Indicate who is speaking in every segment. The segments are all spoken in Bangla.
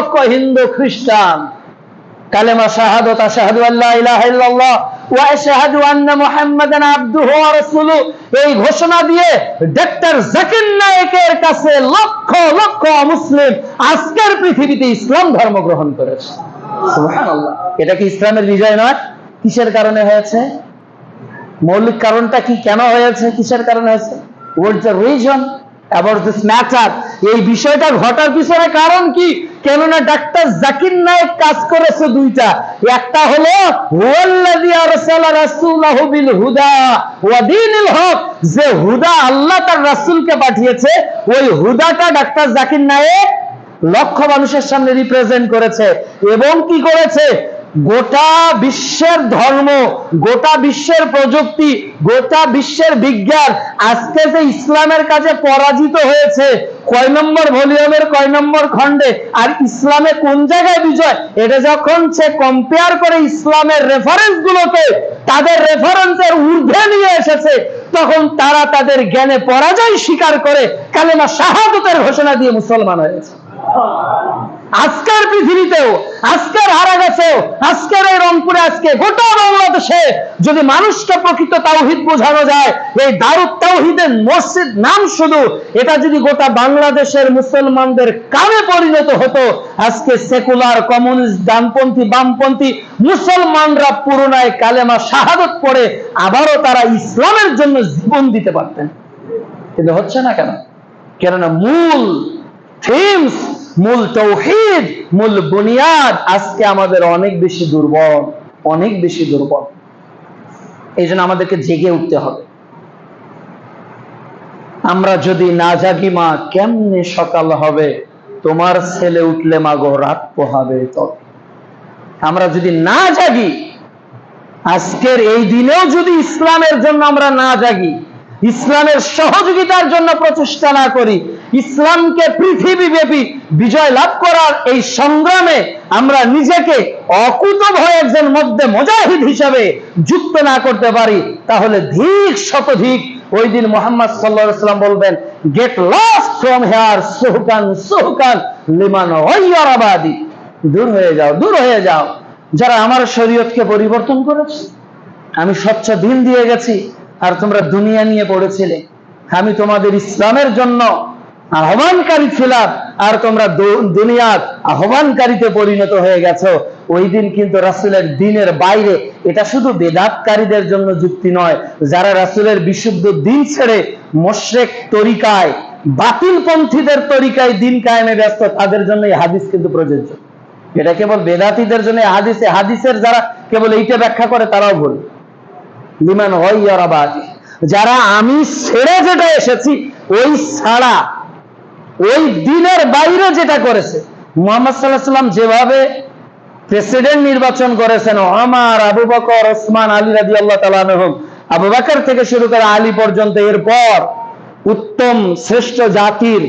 Speaker 1: লক্ষ হিন্দু, খ্রিস্টান। কালেমা শাহাদত, আশহাদু আল্লা ইলাহা ইল্লাল্লাহ ওয়া আন্না মুহাম্মাদান আবদুহু ওয়া এই ঘোষণা দিয়ে ডক্টর জাকির নায়েকের কাছে লক্ষ লক্ষ মুসলিম আজকের পৃথিবীতে ইসলাম ধর্ম গ্রহণ করেছে। সুবহানাল্লাহ। এটা কি ইসলামের বিজয় নয়? কিসের কারণে হয়েছে? মৌলিক কারণটা কি কেন হয়েছে? কিসের কারণে হয়েছে? What's the reason about this matter এই বিষয়টা ঘটার পিছনে কারণ কি? কেননা ডাক্তার জাকির নায়েক কাজ করেছে দুইটা। একটা হলো যে হুদা আল্লাহ তার রাসূলকে পাঠিয়েছে, ওই হুদাটা ডাক্তার জাকির নায়েক লক্ষ মানুষের সামনে রিপ্রেজেন্ট করেছে। এবং কি করেছে? গোটা বিশ্বের ধর্ম, গোটা বিশ্বের প্রযুক্তি, গোটা বিশ্বের বিজ্ঞান আজকে যে ইসলামের কাছে পরাজিত হয়েছে, কয় নম্বর ভলিউমের কয় নম্বর খণ্ডে, আর ইসলামে কোন জায়গায় বিজয়? এটা যখন সে কম্পেয়ার করে ইসলামের রেফারেন্স গুলোকে তাদের রেফারেন্সের ঊর্ধ্বে নিয়ে এসেছে, তখন তারা তাদের জ্ঞানে পরাজয় স্বীকার করে কালেমা শাহাদতের ঘোষণা দিয়ে মুসলমান হয়েছে। আজকের পৃথিবীতেও, আজকের হারা গেছেও আজকের এই রংপুরে আজকে গোটা বাংলাদেশে যদি মানুষকে প্রকৃত তাওহিদ বোঝানো যায়, এই দারুদ তাওহিদের মসজিদ নাম শুধু, এটা যদি গোটা বাংলাদেশের মুসলমানদের কামে পরিণত হতো, আজকে সেকুলার কমিউনিস্ট ডানপন্থী, বামপন্থী মুসলমানরা পুরোনায় কালেমা শাহাদত পড়ে আবারও তারা ইসলামের জন্য জীবন দিতে পারতেন। কিন্তু হচ্ছে না কেন? কেননা মূল থিমস মূল তৌহিদ, মূল বুনিয়াদ আজকে আমাদের অনেক বেশি দুর্বল, অনেক বেশি দুর্বল। এই জন্য আমাদেরকে জেগে উঠতে হবে। আমরা যদি না জাগি, মা, কেমনে সকাল হবে? তোমার ছেলে উঠলে, মা গো, রাত পোহাবে তবে। আমরা যদি না জাগি, আজকের এই দিনেও যদি ইসলামের জন্য আমরা না জাগি, ইসলামের সহযোগিতার জন্য প্রচেষ্টা না করি ইসলামকে পৃথিবীব্যাপী বিজয় লাভ করার এই সংগ্রামে আমরা নিজেকে অকুত ভয় একজন মধ্যে মুজাহিদ হিসাবে যুক্ত না করতে পারি, তাহলে ধিক শতধিক ওই দিন মোহাম্মদ সাল্লাহ সাল্লাম বলবেন গেট লস্ট ফ্রম হেয়ার সোহকান সোহকান, লিমান ওয়ারাবাদি দূর হয়ে যাও, দূর হয়ে যাও। যারা আমার শরীয়তকে পরিবর্তন করেছে, আমি স্বচ্ছ দিন দিয়ে গেছি, আর তোমরা দুনিয়া নিয়ে পড়েছিলে। আমি তোমাদের ইসলামের জন্য আহ্বানকারী ছিলাম, আর তোমরা দুনিয়ার আহ্বানকারীতে পরিণত হয়ে গেছো। ওই দিন কিন্তু রাসুলের দিনের বাইরে, এটা শুধু বেদাতকারীদের জন্য যুক্তি নয়, যারা রাসুলের বিশুদ্ধ দিন ছেড়ে মোশরেক তরিকায় বাতিল পন্থীদের তরিকায় দিন কায়েমে ব্যস্ত, তাদের জন্য এই হাদিস কিন্তু প্রযোজ্য। এটা কেবল বেদাতীদের জন্য, হাদিসে, হাদিসের যারা কেবল এইটা ব্যাখ্যা করে, তারাও ভুল। লিমান হইয়ারাবাদ যারা আমি ছেড়ে যেটা এসেছি, ওই ছাড়া ওই দিনের বাইরে যেটা করেছে, মোহাম্মদ সাল্লাহ সাল্লাম যেভাবে প্রেসিডেন্ট নির্বাচন করেছেন আমার আবু বকর, ওসমান, আলী রাজি আল্লাহ তালানহম আবু বাকর থেকে শুরু করে আলী পর্যন্ত এরপর উত্তম শ্রেষ্ঠ জাতির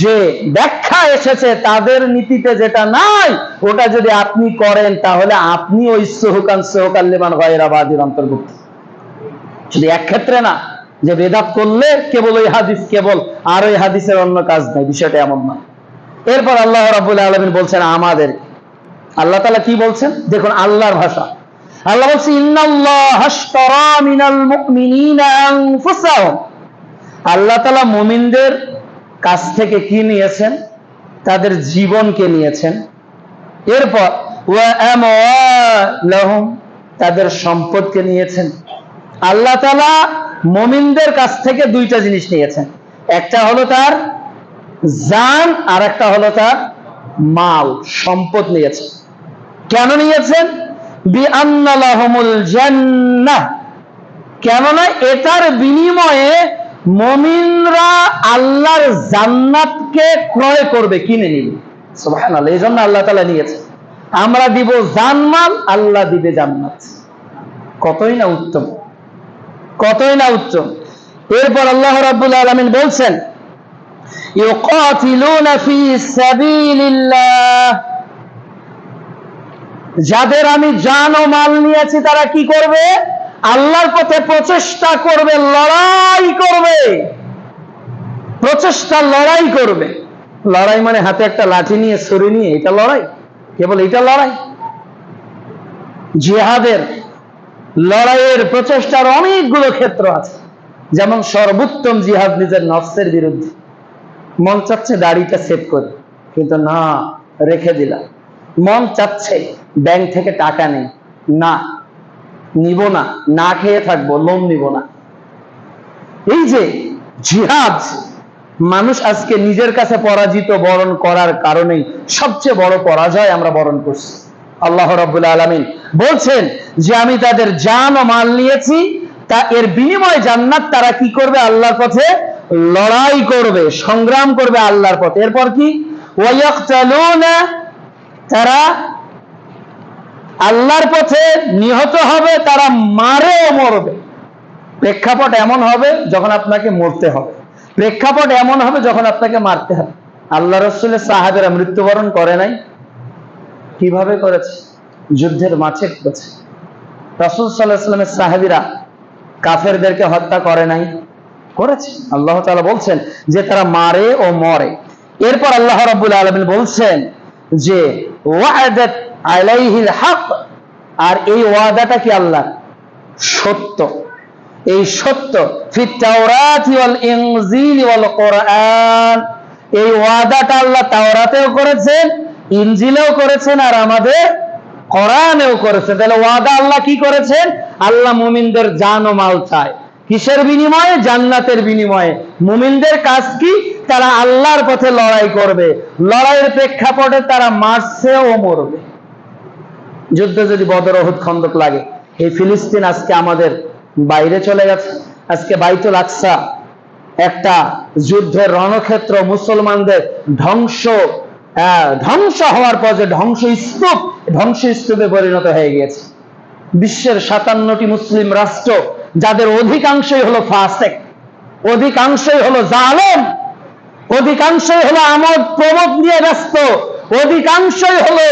Speaker 1: যে ব্যাখ্যা এসেছে, তাদের নীতিতে যেটা নাই, ওটা যদি আপনি করেন, তাহলে আপনি ওই সোহকান সোহকান লিমান গয়রাবাদীর অন্তর্ভুক্ত। শুধু এক ক্ষেত্রে না যে বেদাত করলে কেবল ওই হাদিস কেবল, আর ওই হাদিসের অন্য কাজ নাই, বিষয়টা এমন না। এরপর আল্লাহ রাবুল আলমিন বলছেন, আমাদের আল্লাহ তালা কি বলছেন? দেখুন, আল্লাহর ভাষা। আল্লাহ বলছে আল্লাহ তালা মুমিনদের কাছ থেকে কি নিয়েছেন? তাদের জীবনকে নিয়েছেন। এরপর তাদের সম্পদকে নিয়েছেন। আল্লাহ তালা মমিনদের কাছ থেকে দুইটা জিনিস নিয়েছেন। একটা হলো তার জান, আর একটা হলো তার মাল, সম্পদ নিয়েছেন। কেন নিয়েছেন? এটার বিনিময়ে মমিনরা আল্লাহর জান্নাতকে ক্রয় করবে, কিনে নিবে। এই জন্য আল্লাহ তাআলা নিয়েছে আমরা দিব জানমাল, আল্লাহ দিবে জান্নাত। কতই না উত্তম। কতই না উত্তম এরপর আল্লাহ রাব্বুল আলামিন বলছেন, ইউকাতিলুনা ফি সাবিলিল্লাহ। যাদের আমি জান ও মাল নিয়েছি, তারা কি করবে? আল্লাহর পথে প্রচেষ্টা করবে, লড়াই করবে। প্রচেষ্টা লড়াই করবে। লড়াই মানে হাতে একটা লাঠি নিয়ে, ছুরি নিয়ে, এটা লড়াই। কেবল এটা লড়াই। জিহাদের লড়াইয়ের প্রচেষ্টার অনেকগুলো ক্ষেত্র আছে। যেমন সর্বোত্তম জিহাদ নিজের নফসের বিরুদ্ধে। মন চাচ্ছে দাড়িটা সেভ করে, কিন্তু না, রেখে দিলাম। মন চাচ্ছে ব্যাংক থেকে টাকা নেই। না, নিব না না খেয়ে থাকব, লোন নিব না। এই যে জিহাদ, মানুষ আজকে নিজের কাছে পরাজিত বরণ করার কারণেই সবচেয়ে বড় পরাজয় আমরা বরণ করছি। আল্লাহ রাব্বুল আলামিন বলছেন যে আমি তাদের জান ও মাল নিয়েছি, তা এর বিনিময়ে জান্নাত তারা কি করবে? আল্লাহর পথে লড়াই করবে, সংগ্রাম করবে আল্লাহর পথে। এরপর কি? তারা আল্লাহর পথে নিহত হবে, তারা মারেও মরবে। প্রেক্ষাপট এমন হবে যখন আপনাকে মরতে হবে। প্রেক্ষাপট এমন হবে যখন আপনাকে মারতে হবে। আল্লাহ রসুলের সাহাবেরা মৃত্যুবরণ করে নাই। কীভাবে করেছে? যুদ্ধের মাঝে করেছে। রসুল সাল্লাহ সাল্লামের সাহাবিরা কাফেরদেরকে হত্যা করে নাই। করেছে। আল্লাহ তাআলা বলছেন যে তারা মারে ও মরে। এরপর আল্লাহ রাব্বুল আলামিন বলছেন যে হক। আর এই ওয়াদাটা কি আল্লাহ সত্য। এই সত্য এই ওয়াদাটা আল্লাহ তাওরাতেও করেছেন ইনজিলেও করেছেন আর আমাদের কোরআনেও করেছে তাহলে ওয়াদা আল্লাহ কি করেছেন? আল্লাহ মুমিনদের জান ও মাল চায়। কিসের বিনিময়ে? জান্নাতের বিনিময়ে। মুমিনদের কাজ কি? তারা আল্লাহর পথে লড়াই করবে। লড়াইয়ের প্রেক্ষাপটে তারা মারছে ও মরবে। যুদ্ধ যদি বদর অহুদ খন্দক লাগে, এই ফিলিস্তিন আজকে আমাদের বাইরে চলে গেছে। আজকে বাইতুল আকসা একটা যুদ্ধের রণক্ষেত্র মুসলমানদের ধ্বংস ধ্বংস হওয়ার পর যে ধ্বংস স্তূপ, ধ্বংস স্তূপে পরিণত হয়ে গিয়েছে। বিশ্বের সাতান্নটি মুসলিম রাষ্ট্র, যাদের অধিকাংশই হলো ফাসেক, অধিকাংশই হলো জালেম, অধিকাংশই হলো আমোদ প্রমোদ নিয়ে ব্যস্ত, অধিকাংশই হলো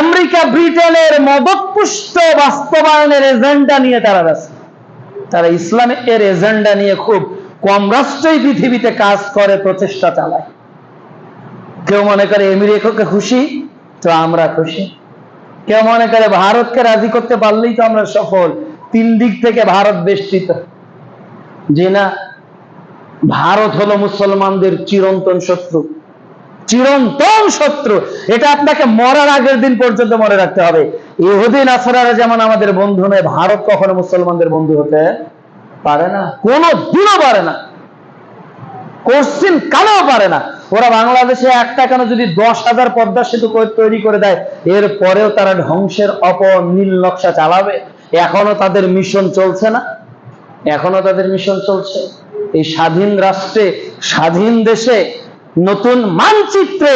Speaker 1: আমেরিকা, ব্রিটেনের মদতপুষ্ট বাস্তবায়নের এজেন্ডা নিয়ে তারা ব্যস্ত। তারা ইসলামের এজেন্ডা নিয়ে খুব কম রাষ্ট্রই পৃথিবীতে কাজ করে, প্রচেষ্টা চালায়। কেউ মনে করে আমেরিকাকে খুশি, তো আমরা খুশি। কেউ মনে করে ভারতকে রাজি করতে পারলেই তো আমরা সফল। তিন দিক থেকে ভারত বেষ্টিত। যে না, ভারত হলো মুসলমানদের চিরন্তন শত্রু। চিরন্তন শত্রু। এটা আপনাকে মরার আগের দিন পর্যন্ত মনে রাখতে হবে। ইহুদি, নাসারারা যেমন আমাদের বন্ধু নয়, ভারত কখনো মুসলমানদের বন্ধু হতে পারে না। কোনো দিনও পারে না। কোশ্চিন কালেও পারে না। ওরা বাংলাদেশে একটা কেন যদি দশ হাজার পদ্মা সেতু তৈরি করে দেয় এর পরেও তারা ধ্বংসের অপনীল নকশা চালাবে। এখনও তাদের মিশন চলছে না। এখনও তাদের মিশন চলছে। এই স্বাধীন রাষ্ট্রে, স্বাধীন দেশে নতুন মানচিত্রে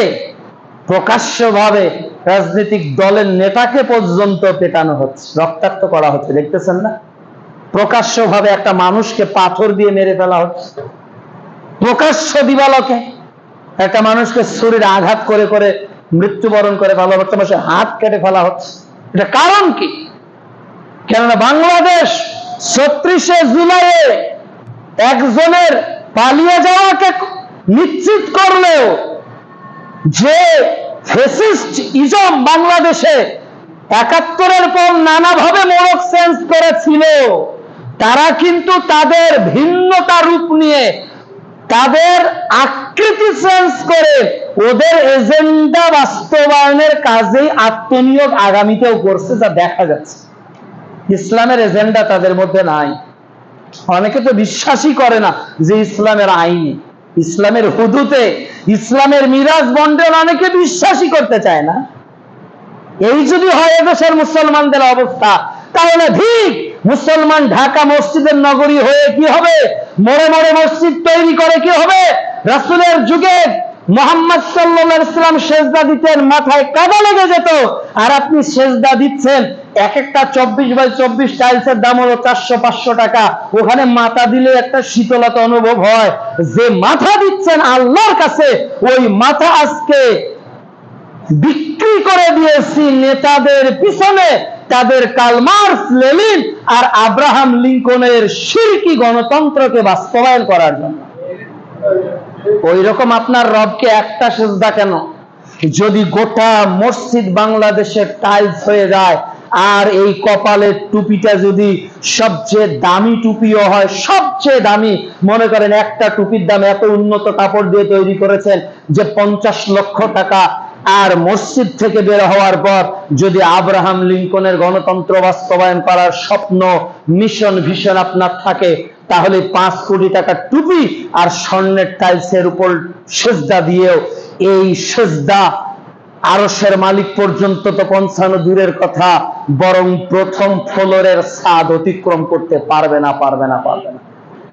Speaker 1: প্রকাশ্যভাবে রাজনৈতিক দলের নেতাকে পর্যন্ত পেটানো হচ্ছে, রক্তাক্ত করা হচ্ছে, দেখতেছেন না? প্রকাশ্যভাবে একটা মানুষকে পাথর দিয়ে মেরে ফেলা হচ্ছে। প্রকাশ্য দিবালকে একটা মানুষকে শরীরে আঘাত করে করে মৃত্যুবরণ করে ফেলা হচ্ছে, মানুষের হাত কেটে ফেলা হচ্ছে। এটা কারণ কি? কেননা বাংলাদেশ ছত্রিশে জুলাইয়ে একজনের পালিয়ে যাওয়াকে নিশ্চিত করলেও যে ফেসিস্ট ইজম বাংলাদেশে একাত্তরের পর নানাভাবে মোড়ক চেঞ্জ করেছিল, তারা কিন্তু তাদের ভিন্নতা রূপ নিয়ে তাদের আকৃতি চেঞ্জ করে ওদের এজেন্ডা বাস্তবায়নের কাজেই আত্মনিয়োগ আগামীতেও করছে যা দেখা যাচ্ছে। ইসলামের এজেন্ডা তাদের মধ্যে নাই। অনেকে তো বিশ্বাসই করে না যে ইসলামের আইনে, ইসলামের হুদুতে, ইসলামের মিরাজ বন্টন অনেকে বিশ্বাসই করতে চায় না। এই যদি হয় এদেশের মুসলমানদের অবস্থা, তাহলে ঠিক মুসলমান ঢাকা মসজিদের নগরী হয়ে কি হবে? মোড়ে মোড়ে মসজিদ তৈরি করে কি হবে? রাসূলের যুগে মোহাম্মদ ইসলাম সেজদা দিতেন, মাথায় কাদা লেগে যেত। আর আপনি সেজদা দিচ্ছেন এক একটা চব্বিশ বাই চব্বিশ টাইলসের দাম হলো চারশো, পাঁচশো টাকা। ওখানে মাথা দিলে একটা শীতলতা অনুভব হয়। যে মাথা দিচ্ছেন আল্লাহর কাছে, ওই মাথা আজকে বিক্রি করে দিয়েছি নেতাদের পিছনে। তাদের কালমার্স লেলিন আর আব্রাহাম লিঙ্কনের শিরকি গণতন্ত্রকে বাস্তবায়ন করার জন্য। ওই রকম আপনার রবকে একটা সেজদা কেন? যদি গোটা মসজিদ বাংলাদেশের টাইলস হয়ে যায়, আর এই কপালের টুপিটা যদি সবচেয়ে দামি টুপিও হয়, সবচেয়ে দামি, মনে করেন একটা টুপির দাম এত উন্নত কাপড় দিয়ে তৈরি করেছেন যে পঞ্চাশ লক্ষ টাকা আর মসজিদ থেকে বের হওয়ার পর যদি আব্রাহাম লিঙ্কনের গণতন্ত্র বাস্তবায়ন করার স্বপ্ন, মিশন, ভিশন আপনার থাকে, তাহলে পাঁচ কোটি টাকার টুপি আর স্বর্ণের টাইলসের উপর সেজদা দিয়েও এই সেজদা আরসের মালিক পর্যন্ত তো পৌঁছানো দূরের কথা, বরং প্রথম ফ্লোরের স্বাদ অতিক্রম করতে পারবে না পারবে না পারবে না।